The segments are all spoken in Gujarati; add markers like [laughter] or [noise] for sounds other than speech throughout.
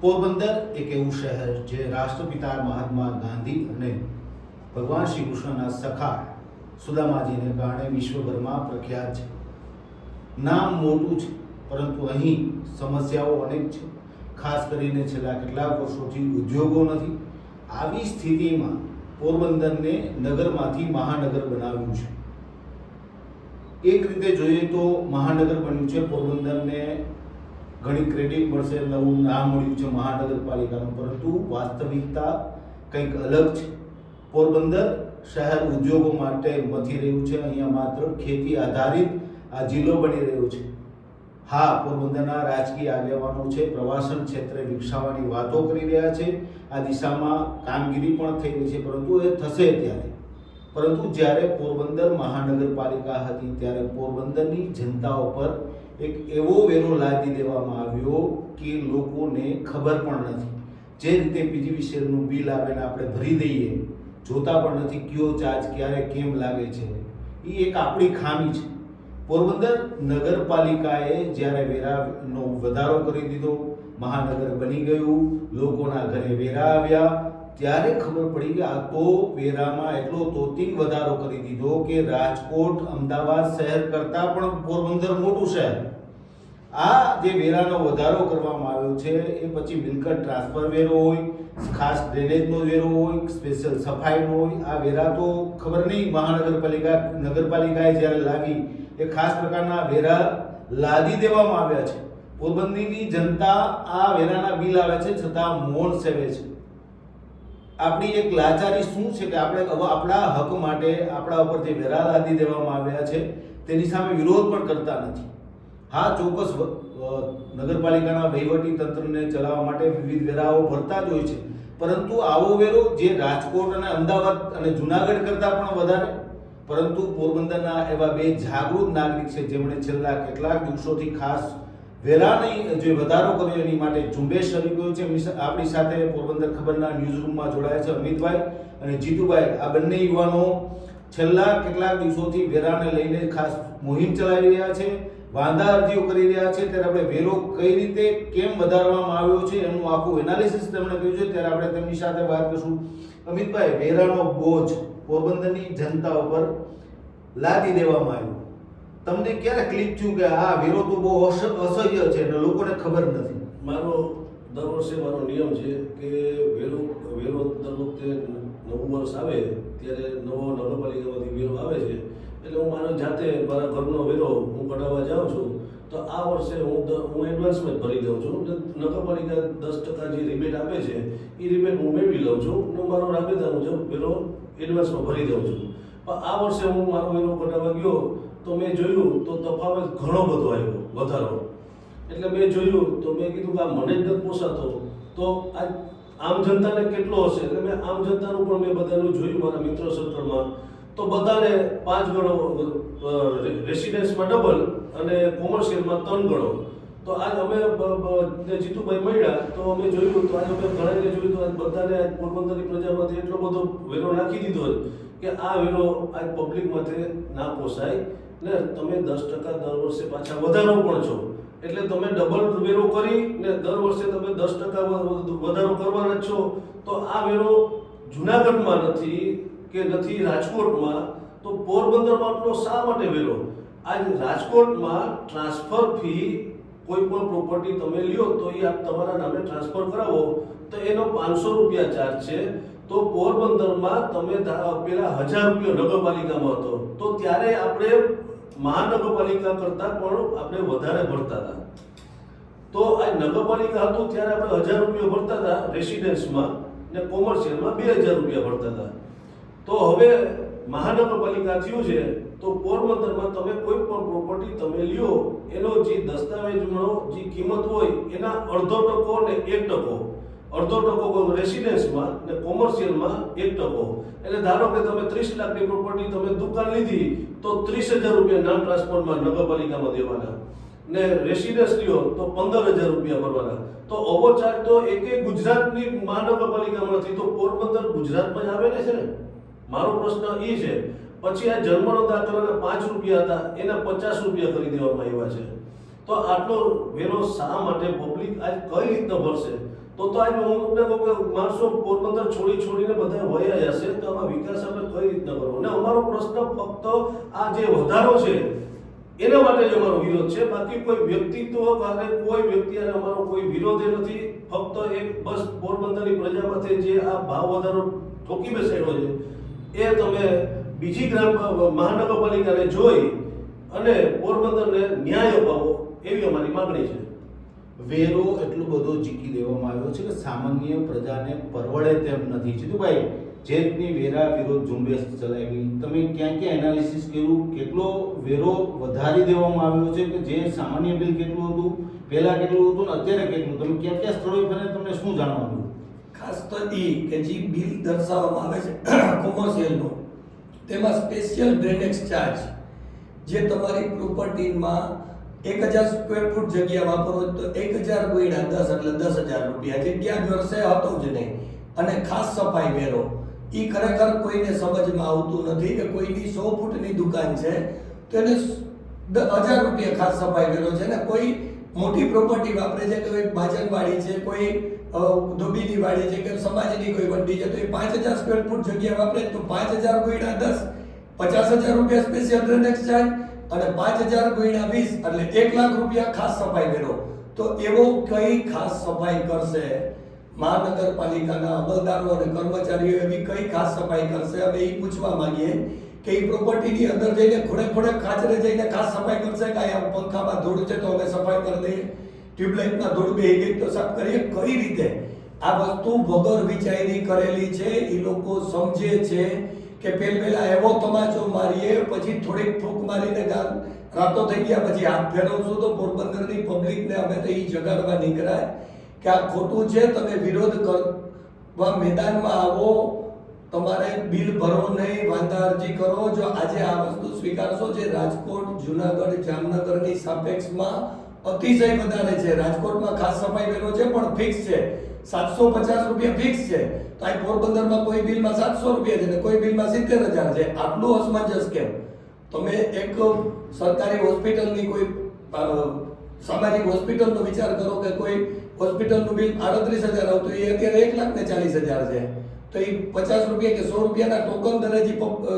પોરબંદર, એક એવું શહેર જે રાષ્ટ્રપિતા મહાત્મા ગાંધી અને ભગવાન શ્રી કૃષ્ણના સખા સુદામાજીને કારણે વિશ્વભરમાં પ્રખ્યાત છે. નામ મોટું છે, પરંતુ અહીં સમસ્યાઓ અનેક છે. ખાસ કરીને છેલ્લા કેટલાક વર્ષોથી ઉદ્યોગો નથી. આવી સ્થિતિમાં પોરબંદરને નગરમાંથી મહાનગર બનાવ્યું છે. એક રીતે જોઈએ તો મહાનગર બન્યું છે પોરબંદરને ઘણી ક્રેડિટ મળશે નવું નામ મળ્યું છે મહાનગરપાલિકાનું, પરંતુ વાસ્તવિકતા કંઈક અલગ છે. પોરબંદર શહેર ઉદ્યોગો માટે મથી રહ્યું છે, અહીંયા માત્ર ખેતી આધારિત આ જિલ્લો બની રહ્યો છે. હા, પોરબંદરના રાજકીય આગેવાનો છે, પ્રવાસન ક્ષેત્રે વિકસાવવાની વાતો કરી રહ્યા છે, આ દિશામાં કામગીરી પણ થઈ રહી છે, પરંતુ એ થશે ત્યારે. પરંતુ જ્યારે પોરબંદર મહાનગરપાલિકા હતી, ત્યારે પોરબંદરની જનતા ઉપર એક એવો વેરો લાદી દેવામાં આવ્યો કે લોકોને ખબર પણ નથી. જે રીતે પીજીવીસીએલનું બિલ આવે ને આપણે ભરી દઈએ, જોતા પણ નથી કયો ચાર્જ ક્યારે કેમ લાગે છે. એ એક આપણી ખામી છે. પોરબંદર નગરપાલિકાએ જ્યારે વેરાનો વધારો કરી દીધો, મહાનગર બની ગયું, લોકોના ઘરે વેરા આવ્યા ત્યારે ખબર પડી કે આ તો વેરામાં એટલો તોતિંગ વધારો કરી દીધો કે રાજકોટ, અમદાવાદ શહેર કરતાં પણ પોરબંદર મોટું શહેર. આ જે વેરાનો વધારો કરવામાં આવ્યો છે, એ પછી મિલકત ટ્રાન્સફર વેરો હોય, ખાસ ડ્રેનેજનો વેરો હોય, સ્પેશિયલ સફાઈનો હોય, આ વેરા તો ખબર નહીં મહાનગરપાલિકા, નગરપાલિકાએ જ્યારે લાવી, એ ખાસ પ્રકારના વેરા લાદી દેવામાં આવ્યા છે. પોરબંદરની જનતા આ વેરાના બિલ આવે છે, છતાં મૌન સેવે છે. આપણી એક લાચારી શું છે કે આપણે આપણા હક માટે આપણા ઉપર જે વેરા લાદી દેવામાં આવ્યા છે, તેની સામે વિરોધ પણ કરતા નથી. હા, ચોક્કસ નગરપાલિકાના વહીવટી તંત્રને ચલાવવા માટે વિવિધ વેરાઓ ભરતા જ હોય છે. પરંતુ આવો વેરો જે રાજકોટ અને અમદાવાદ અને જુનાગઢ કરતાં પણ વધારે. પરંતુ પોરબંદરના એવા બે જાગૃત નાગરિક છે જેમણે છેલ્લા કેટલાક દિવસોથી ખાસ વેરાની જે વધારો કર્યો એની માટે ઝુંબેશ શરૂ કર્યું છે. આપણી સાથે પોરબંદર ખબરના ન્યૂઝરૂમમાં જોડાયા છે અમિતભાઈ અને જીતુભાઈ. આ બંને યુવાનો છેલ્લા કેટલાક દિવસોથી વેરાને લઈને ખાસ મુહિમ ચલાવી રહ્યા છે વાંધા અરજીઓ કરી રહ્યા છે. ત્યારે આપણે વેરો કઈ રીતે કેમ વધારવામાં આવ્યો છે એનું આખું એનાલિસિસ તેમણે કર્યું છે. ત્યારે આપણે તેમની સાથે વાત કરીશું. અમિતભાઈ, વેરાનો બોજ પોરબંદરની જનતા ઉપર લાદી દેવામાં આવ્યો. તમને ક્યારે ક્લિક થયું કે આ વિરોધ બહુ અસ- અસહ્ય છે અને લોકોને ખબર નથી? મારો, દર વર્ષે મારો નિયમ છે કે વેરો વેરો દર વખતે નવું વર્ષ આવે, ત્યારે નવો નગરપાલિકામાંથી વેરો આવે છે. એટલે હું મારા જાતે, મારા ઘરનો વેરો હું કઢાવવા જાઉં છું, તો આ વર્ષે હું હું એડવાન્સમાં જ ભરી દઉં છું. નગરપાલિકા દસ ટકા જે રિબેટ આપે છે, એ રિબેટ હું મેળવી લઉં છું. હું મારો રાબેતા મુજબ વેરો એડવાન્સમાં ભરી દઉં છું. પણ આ વર્ષે હું મારો વેરો કઢાવવા ગયો તો મેં જોયું તો તફાવત ઘણો બધો આવ્યો, વધારો. એટલે મેં જોયું તો મેં કીધું કે આ મને જ નથી પોસાતો. તો આ આમ જનતાને કેટલો હશે? એટલે મેં આમ જનતાનું પણ મેં બધાનું જોયું, મારા મિત્ર સર્કલમાં. તો બધાને પાંચ ગણો રેસિડેન્સમાં ડબલ અને કોમર્શિયલમાં ત્રણ ગણો. તો આજ અમે જીતુભાઈ મળ્યા, તો અમે જોયું તો આજે અમે ઘણાને જોયું તો આજ બધાને આજ પોરબંદરની પ્રજામાંથી એટલો બધો વેરો નાખી દીધો કે આ વેરો આજ પબ્લિક માટે ના પોસાય. ને તમે દસ ટકા દર વર્ષે પાછા વધારો પણ છો. એટલે તમે ડબલ વેરો કરી ને દર વર્ષે તમે દસ ટકા વધારો કરવાના છો. તો આ વેરો જુનાગઢમાં નથી કે નથી રાજકોટમાં, તો પોરબંદરમાં આટલો શા માટે વેરો? આજ રાજકોટમાં ટ્રાન્સફર ફી કોઈ પણ પ્રોપર્ટી તમે લ્યો તો એ આપ તમારા નામે ટ્રાન્સફર કરાવો, તો એનો પાંચસો રૂપિયા ચાર્જ છે. તો પોરબંદરમાં તમે પેલા હજાર રૂપિયા નગરપાલિકામાં હતો. તો ત્યારે આપણે મહાનગરપાલિકા કરતાં પણ આપણે વધારે ભરતા હતા. તો આ નગરપાલિકા હતું ત્યારે આપણે હજાર રૂપિયા ભરતા હતા રેસિડેન્સમાં ને કોમર્શિયલમાં બે હજાર રૂપિયા ભરતા હતા. તો હવે મહાનગરપાલિકા થયું છે, તો પોરબંદરમાં તમે કોઈ પણ પ્રોપર્ટી તમે લ્યો, એનો જે દસ્તાવેજનો જે કિંમત હોય, એના અડધો ટકો ને એક ટકો. અડધો ટકો રેસિડેન્સમાં ને કોમર્શિયલમાં એક ટકો. એટલે ધારો કે તમે ત્રીસ લાખની પ્રોપર્ટી તમે દુકાન લીધી, તો ત્રીસ હજાર રૂપિયા નામ ટ્રાન્સફરમાં નગરપાલિકામાં દેવાના. ને રેસિડેન્સ લ્યો, તો પંદર હજાર રૂપિયા ભરવાના. તો ઓવો ચાર્જ તો એક ગુજરાતની મહાનગરપાલિકામાં નથી તો પોરબંદર ગુજરાતમાં જ આવેલે છે ને? મારો પ્રશ્ન એ છે. પછી આ જન્મનો દાખલાના પાંચ રૂપિયા હતા, એના પચાસ રૂપિયા કરી દેવામાં આવ્યા છે. તો આટલો વેરો શા માટે પબ્લિક આજ કઈ રીતના ભરશે? તો તો આજ હું તમને કહું કે માણસો પોરબંદર છોડી છોડીને બધા વયા હશે તો આમાં વિકાસ આપણે કઈ રીતના કરવો? અને અમારો પ્રશ્ન ફક્ત આ જે વધારો છે, એના માટે જ અમારો વિરોધ છે. બાકી કોઈ વ્યક્તિત્વ કારણે કોઈ વ્યક્તિ અને અમારો કોઈ વિરોધ નથી. ફક્ત એક બસ પોરબંદરની પ્રજામાંથી જે આ ભાવ વધારો ઠોકી બેસાડ્યો છે, એ તમે બીજી ગ્રામ, મહાનગરપાલિકાને જોઈ અને પોરબંદરને ન્યાય અપાવો એવી અમારી માગણી છે. વેરો એટલો બધો જીકી દેવામાં આવ્યો છે કે સામાન્ય પ્રજાને પરવડે તેમ નથી. જીતુભાઈ જે રીતની વેરા વિરોધ ઝુંબેશ ચલાવી, તમે ક્યાં ક્યાં એનાલિસિસ કર્યું? કેટલો વેરો વધારી દેવામાં આવ્યો છે કે જે સામાન્ય બિલ કેટલું હતું? પહેલાં કેટલું હતું ને અત્યારે કેટલું? તમે ક્યાં ક્યાં સ્થળોએ ફરે તમને શું જાણવા મળ્યું? ખાસ તો એ કે જે બિલ દર્શાવવામાં આવે છે, [clears throat] કોમર્શિયલનો, તેમાં સ્પેશિયલ ડ્રેનેજ ચાર્જ જે તમારી પ્રોપર્ટીમાં એક હજાર સ્ક્વેર ફૂટ જગ્યા વાપરો તો એક હજાર ગુણ્યા દસ એટલે દસ હજાર રૂપિયા. જગ્યા વર્ષે હતો જ નહીં. અને ખાસ સફાઈ વેરો. એ ખરેખર કોઈને સમજમાં આવતું નથી કે કોઈની સો ફૂટની દુકાન છે, તો એને હજાર રૂપિયા ખાસ સફાઈ વેરો છે. ને કોઈ મોટી પ્રોપર્ટી વાપરે છે કે કોઈ ભાજનવાડી છે, કોઈ ધોબીની વાડી છે કે સમાજની કોઈ વંડી છે, તો એ પાંચ હજાર સ્ક્વેર ફૂટ જગ્યા વાપરે તો પાંચ હજાર ગુણ્યા દસ, પચાસ હજાર રૂપિયા સ્પેશિયલ ડ્રેનેજ ચાર્જ અને પાંચ હજાર ગુણ્યા વીસ એટલે એક લાખ રૂપિયા ખાસ સફાઈ વેરો. તો એવો કઈ ખાસ સફાઈ કરશે? મહાનગરપાલિકાના અમલદારો અને કર્મચારીઓ એવી કઈ ખાસ સફાઈ કરશે? અમે એ પૂછવા માંગીએ કે એ પ્રોપર્ટીની અંદર જઈને ખોડે ખોડે ખાચરે જઈને ખાસ સફાઈ કરશે કે અહીંયા પંખામાં ધૂળ છે તો અમે સફાઈ કરી દઈએ? ટ્યુબલાઇટમાં ધૂળ બે ગઈ તો સાફ કરીએ? કઈ રીતે? આ વસ્તુ વગર વિચારી કરેલી છે એ લોકો સમજે છે. કે પેલ પેલા એવો તમાચો મારીએ, પછી થોડીક ફૂંક મારીને ગાલ રાતો થઈ ગયા, પછી હાથ ફેરવશું તો પોરબંદરની પબ્લિકને અમે તો એ જગાડવા નીકળાય કે આ ખોટું છે, તમે વિરોધ કરવા મેદાનમાં આવો, તમારે બિલ ભરો નહીં, વાંધા અરજી કરો. જો આજે આ વસ્તુ સ્વીકારશો જે રાજકોટ, જુનાગઢ, જામનગરની સાપેક્ષમાં અતિશય વધારે છે. રાજકોટમાં ખાસ સફાઈ વેરો છે પણ ફિક્સ છે. સાતસો પચાસ રૂપિયા ફિક્સ છે. તો આ પોરબંદરમાં કોઈ બિલમાં સાતસો રૂપિયા છે ને કોઈ બિલમાં સિત્તેર હજાર છે. આટલું અસમંજસ કેમ? તમે એક સરકારી હોસ્પિટલની કોઈ સામાજિક હોસ્પિટલનો વિચાર કરો કે કોઈ હોસ્પિટલનું બિલ આડત્રીસ હજાર આવતું એ અત્યારે એક લાખ ને ચાલીસ હજાર છે. તો એ પચાસ રૂપિયા કે સો રૂપિયાના ટોકન દરે જે પબ- અ,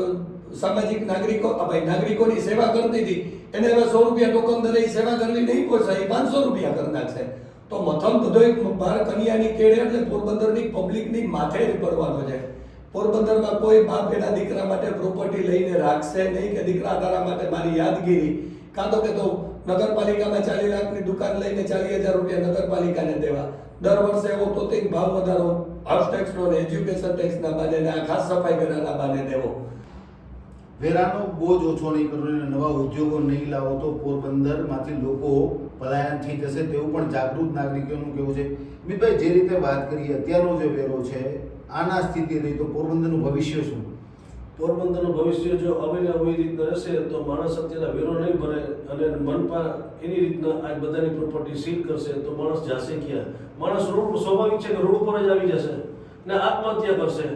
સામાજિક નાગરિકો ભાઈ નાગરિકોની સેવા કરતી હતી. એને હવે સો રૂપિયા ટોકન દરે સેવા કરવી નહીં પોસાય પાંચસો રૂપિયા કરી છે તો મથમ બધો એક બાર કન્યાની કેળે એટલે પોરબંદરની પબ્લિકની માથે જ પડવાનો છે. પોરબંદરમાં કોઈ બાપ એના દીકરા માટે પ્રોપર્ટી લઈને રાખશે નહીં કે દીકરા તારા માટે મારી યાદગીરી. કાં તો કે તો નગરપાલિકામાં ચાલી લાખની દુકાન લઈને ચાલીસ હજાર રૂપિયા નગરપાલિકાને દેવા. દર વર્ષે એવો તો ભાવ વધારો. હાઉસ ટેક્સનો ને એજ્યુકેશન ટેક્સના બાને આ ખાસ સફાઈ વેરાના બાને દેવો. વેરાનો બોજ ઓછો નહીં કરવો અને નવા ઉદ્યોગો નહીં લાવો તો પોરબંદરમાંથી લોકો પલાયન થઈ જશે તેવું પણ જાગૃત નાગરિકોનું કહેવું છે. મિતભાઈ, જે રીતે વાત કરીએ, અત્યારનો જે વેરો છે, આના સ્થિતિ રહી તો પોરબંદરનું ભવિષ્ય શું? પોરબંદરનું ભવિષ્ય જો ને આવી રીતના રહેશે તો માણસ અત્યારે વેરો નહીં ભરે અને મનપા એની રીતના આ બધાની પ્રોપર્ટી સીલ કરશે તો માણસ જાશે ક્યાં? માણસ રોડ સ્વાભાવિક છે કે રોડ ઉપર જ આવી જશે ને આત્મહત્યા કરશે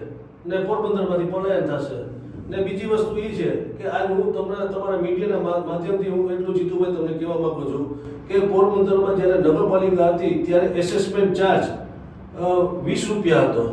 ને પોરબંદરમાંથી પલાયન થશે? ને બીજી વસ્તુ એ છે કે આજ હું તમને તમારા મીડિયાના માધ્યમથી હું એટલું જીતુભાઈ તમને કહેવા માંગુ છું કે પોરબંદરમાં જ્યારે નગરપાલિકા હતી ત્યારે એસેસમેન્ટ ચાર્જ વીસ રૂપિયા હતો.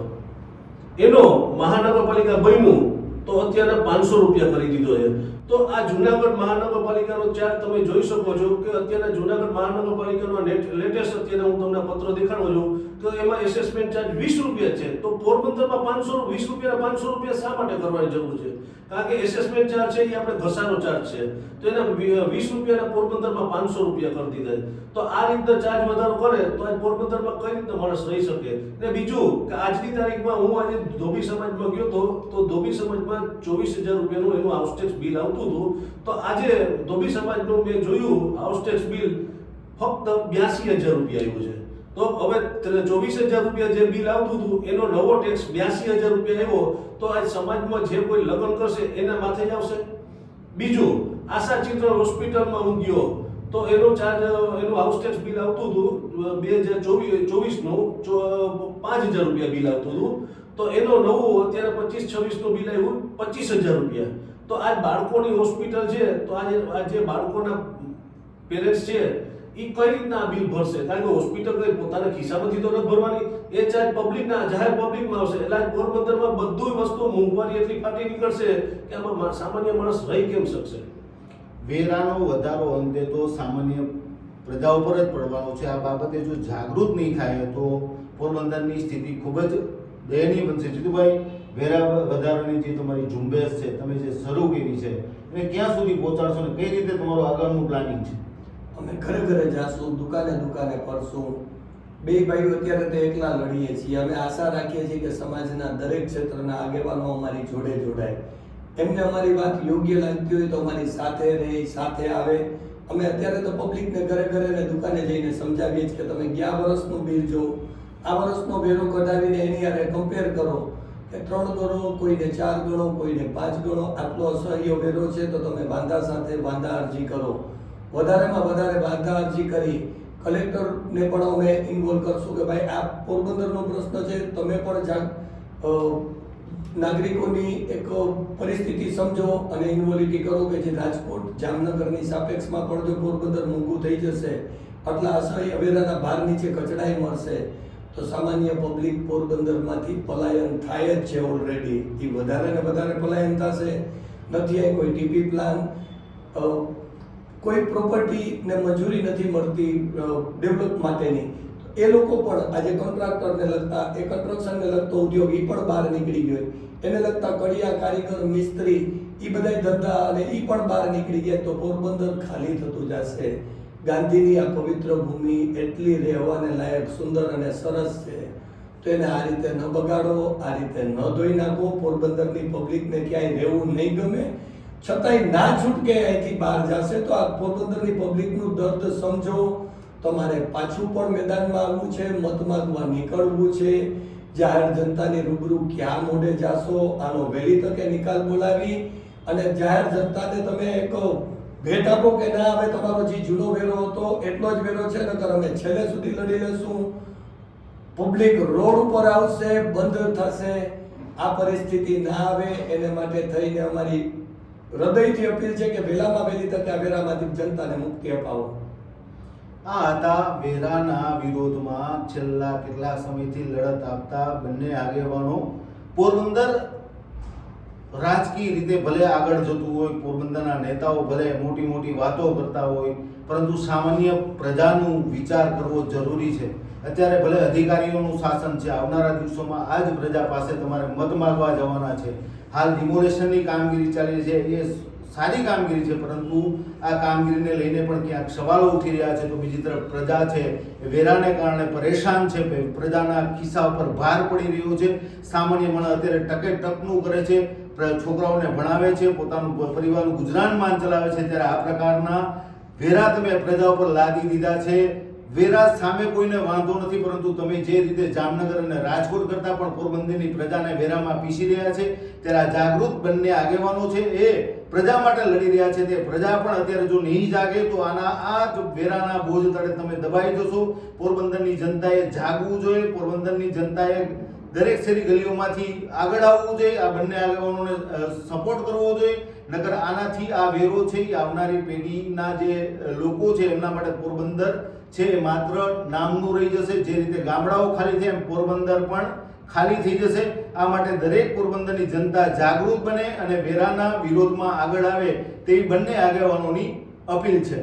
એનો મહાનગરપાલિકા બન્યું તો અત્યારે પાંચસો રૂપિયા કરી દીધો છે. તો આ જુનાગઢ મહાનગરપાલિકાનો ચાર્જ તમે જોઈ શકો છો કે અત્યારે જુનાગઢ મહાનગરપાલિકાનો લેટેસ્ટ અત્યારે હું તમને પત્ર દેખાડું છું તો એમાં એસેસમેન્ટ ચાર્જ વીસ રૂપિયા છે. તો પોરબંદરમાં પાંચસો, વીસ રૂપિયા પાંચસો રૂપિયા શા માટે કરવાની જરૂર છે? કારણ કે એસેસમેન્ટ ચાર્જ છે એ આપણે ઘસારો ચાર્જ છે. તો એના વીસ રૂપિયાના પોરબંદરમાં પાંચસો રૂપિયા કરી દીધા તો આ રીતના ચાર્જ વધારો કરે તો આ પોરબંદરમાં કઈ રીતના માણસ રહી શકે? ને બીજું કે આજની તારીખમાં હું આજે ધોબી સમાજમાં ગયો તો તો ધોબી સમાજમાં ચોવીસ હજાર રૂપિયાનું એનું હાઉસ ટેક્સ બિલ આવતું હતું, તો આજે ધોબી સમાજનું મેં જોયું હાઉસ ટેક્સ બિલ ફક્ત બ્યાસી હજાર રૂપિયા આવ્યું છે. તો હવે ચોવીસ હજાર રૂપિયા જે બિલ આવતું હતું, એનો નવો ટેક્સ બ્યાસી હજાર રૂપિયા આવ્યો, તો આજ સમાજમાં જે કોઈ લગ્ન કરશે, એના માથે જ આવશે. બીજું, આશા ચિત્ર હોસ્પિટલમાં હું ગયો, તો એનો ચાર્જ એનું હાઉસ ટેક્સ બિલ આવતું હતું, બે હજાર ચોવીસ, ચોવીસનું પાંચ હજાર રૂપિયા બિલ આવતું હતું. તો એનો નવું અત્યારે પચીસ છવ્વીસનું બિલ આવ્યું, પચીસ હજાર રૂપિયા. તો આજ બાળકોની હોસ્પિટલ છે, તો આજે આ જે બાળકોના પેરેન્ટ્સ છે એ કઈ રીતના બિલ ભરશે? કારણ કે હોસ્પિટલ કઈ પોતાના ખિસ્સામાંથી તો નથી ભરવાની. એ ચાર્જ પબ્લિકના જાહેર પબ્લિકમાં આવશે. એટલે આ પોરબંદરમાં બધું વસ્તુ મોંઘવારી એટલી ફાટી નીકળશે કે આમાં સામાન્ય માણસ રહી કેમ શકશે? વેરાનો વધારો અંતે તો સામાન્ય પ્રજા ઉપર જ પડવાનો છે. આ બાબતે જો જાગૃત નહીં થાય તો પોરબંદરની સ્થિતિ ખૂબ જ દયનીય બનશે. જીતુભાઈ વેરા વધારાની જે તમારી ઝુંબેશ છે, તમે જે શરૂ કરી છે, એને ક્યાં સુધી પહોંચાડશો ને કઈ રીતે તમારું આગળનું પ્લાનિંગ છે? અમે ઘરે ઘરે જાશું, દુકાને દુકાને ફરશું. બે ભાઈઓ અત્યારે તો એકલા લડીએ છીએ. અમે આશા રાખીએ છીએ કે સમાજના દરેક ક્ષેત્રના આગેવાનો અમારી જોડે જોડાય. એમને અમારી વાત યોગ્ય લાગતી હોય તો અમારી સાથે રહે, સાથે આવે. અમે અત્યારે તો પબ્લિકને ઘરે ઘરે ને દુકાને જઈને સમજાવીએ છીએ કે તમે ગયા વર્ષનું બિલ જો આ વર્ષનો વેરો કઢાવીને એની યારે કમ્પેર કરો. ત્રણ ગણો, કોઈને ચાર ગણો, કોઈને પાંચ ગણો, આટલો અસહ્ય વેરો છે તો તમે વાંધા સાથે વાંધા અરજી કરો. વધારેમાં વધારે વાંધા અરજી કરી. કલેક્ટરને પણ અમે ઇન્વોલ્વ કરશું કે ભાઈ, આ પોરબંદરનો પ્રશ્ન છે. તમે પણ જાગ નાગરિકોની એક પરિસ્થિતિ સમજો અને ઇન્વોલિટી કરો કે જે રાજકોટ જામનગરની સાપેક્ષમાં પણ જો પોરબંદર મોંઘું થઈ જશે, આટલા અસહ્ય વેરાના ભાર નીચે કચડાઈ મળશે તો સામાન્ય પબ્લિક પોરબંદરમાંથી પલાયન થાય જ છે ઓલરેડી એ વધારે ને વધારે પલાયન થશે. નથી આવી કોઈ ટીપી પ્લાન કોઈ પ્રોપર્ટી ને મંજૂરી નથી મળતી ડેવલપ માટેની. એ લોકો પણ આજે કોન્ટ્રાક્ટરને લગતા, એ કન્સ્ટ્રક્શનને લગતો ઉદ્યોગ એ પણ બહાર નીકળી ગયો એને લગતા કડિયા, કારીગર, મિસ્ત્રી એ બધાય ધંધા અને એ પણ બહાર નીકળી ગયા તો પોરબંદર ખાલી થતું જશે. ગાંધીની આ પવિત્ર ભૂમિ એટલી રહેવાને લાયક, સુંદર અને સરસ છે, તો એને આ રીતે ન બગાડો, આ રીતે ન ધોઈ નાખો. પોરબંદરની પબ્લિકને ક્યાંય રહેવું નહીં ગમે. છતાંય ના છૂટકે અહીંથી બહાર જશે તો આ પોરબંદરની પબ્લિકનું દર્દ સમજો. તમારે પાછું પણ મેદાનમાં આવવું છે મત માગવા નીકળવું છે. જાહેર જનતાની રૂબરૂ ક્યાં મોઢે જાશો, આનો વહેલી તકે નિકાલ બોલાવી. અને જાહેર જનતાને તમે એક ભેટ આપો કે ના હવે તમારો જે જૂનો વેલો હતો, એટલો જ વેલો છે, નકર અમે છેલ્લે સુધી લડી લેશું પબ્લિક રોડ ઉપર આવશે, બંધ થશે. આ પરિસ્થિતિ ના આવે, એને માટે થઈને અમારી હૃદયથી અપીલ છે કે વેલામાં વહેલી તકે વેરામાંથી જનતાને મુક્તિ અપાવો. આ હતા વેરાના વિરોધમાં છેલ્લા કેટલા સમયથી લડત આપતા બંને આગેવાનો. પોરબંદર રાજકીય રીતે ભલે આગળ જતું હોય, પોરબંદરના નેતાઓ ભલે મોટી મોટી વાતો કરતા હોય, પરંતુ સામાન્ય પ્રજાનું વિચાર કરવો જરૂરી છે. અત્યારે ભલે અધિકારીઓનું શાસન છે, આવનારા દિવસોમાં આ જ પ્રજા પાસે તમારે મત માગવા જવાના છે. હાલ ડિમોલેશનની કામગીરી ચાલી છે, એ સારી કામગીરી છે, પરંતુ આ કામગીરીને લઈને પણ ક્યાંક સવાલો ઉઠી રહ્યા છે તો બીજી તરફ પ્રજા છે, વેરાને કારણે પરેશાન છે પ્રજાના ખિસ્સા ઉપર ભાર પડી રહ્યો છે. સામાન્ય માણસ અત્યારે ટકે ટકનું કરે છે. છોકરાઓને ભણાવે છે, પોતાનું પરિવારનું ગુજરાનમાન ચલાવે છે, ત્યારે આ પ્રકારના વેરા તમે પ્રજા ઉપર લાદી દીધા છે. વેરા સામે કોઈને વાંધો નથી, પરંતુ તમે જે રીતે જામનગર અને રાજકોટ કરતા પણ પોરબંદરની પ્રજાને વેરામાં પીસી રહ્યા છે, ત્યારે આ જાગૃત બંને આગેવાનો છે, એ પ્રજા માટે લડી રહ્યા છે. તે પ્રજા પણ અત્યારે જો નહીં જાગે, તો આના આ વેરાના બોજ તળે તમે દબાઈ જશો. પોરબંદરની જનતાએ જાગવું જોઈએ, પોરબંદરની જનતાએ દરેક શેરી ગલીઓમાંથી આગળ આવવું જોઈએ, આ બંને આગેવાનોને સપોર્ટ કરવો જોઈએ, નકર આનાથી આ વેરો છે એ આવનારી પેઢીના જે લોકો છે એમના માટે પોરબંદર છે એ માત્ર નામનું રહી જશે. જે રીતે ગામડાઓ ખાલી થયા એમ પોરબંદર પણ ખાલી થઈ જશે. આ માટે દરેક પોરબંદરની જનતા જાગૃત બને અને વેરાના વિરોધમાં આગળ આવે તેવી બંને આગેવાનોની અપીલ છે.